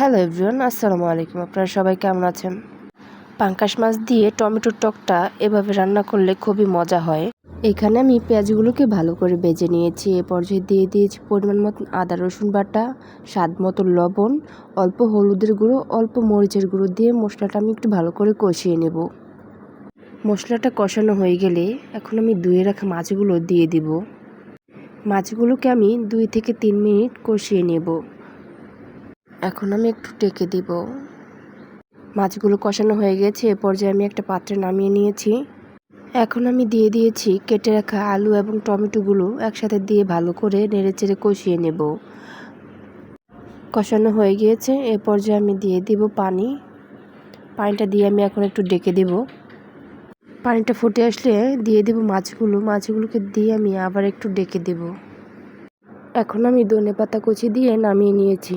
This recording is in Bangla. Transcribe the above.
হ্যালো এভরিওয়ান আসসালামু আলাইকুম আপনারা সবাই কেমন আছেন? পাঙ্কাশ মাছ দিয়ে টমেটোর টকটা এভাবে রান্না করলে খুবই মজা হয়। এখানে আমি পেঁয়াজগুলোকে ভালো করে বেজে নিয়েছি। এ পর্যায়ে দিয়ে দিয়েছি পরিমাণ মতন আদা, রসুন বাটা, স্বাদ মতো লবণ, অল্প হলুদের গুঁড়ো, অল্প মরিচের গুঁড়ো দিয়ে মশলাটা আমি একটু ভালো করে কষিয়ে নেব। মশলাটা কষানো হয়ে গেলে এখন আমি ধুয়ে রাখা মাছগুলো দিয়ে দিব। মাছগুলোকে আমি দুই থেকে তিন মিনিট কষিয়ে নেব। এখন আমি একটু টেকে দিব। মাছগুলো কষানো হয়ে গেছে, এ পর্যায়ে আমি একটা পাত্রে নামিয়ে নিয়েছি। এখন আমি দিয়ে দিয়েছি কেটে রাখা আলু এবং টমেটোগুলো একসাথে দিয়ে ভালো করে নেড়েচেড়ে কষিয়ে নেব। কষানো হয়ে গিয়েছে, এ পর্যায়ে আমি দিয়ে দিব পানি। পানিটা দিয়ে আমি এখন একটু ডেকে দেব। পানিটা ফুটে আসলে দিয়ে দেব মাছগুলো, মাছগুলোকে দিয়ে আমি আবার একটু ডেকে দেব। এখন আমি ধনে পাতা কুচি দিয়ে নামিয়ে নিয়েছি।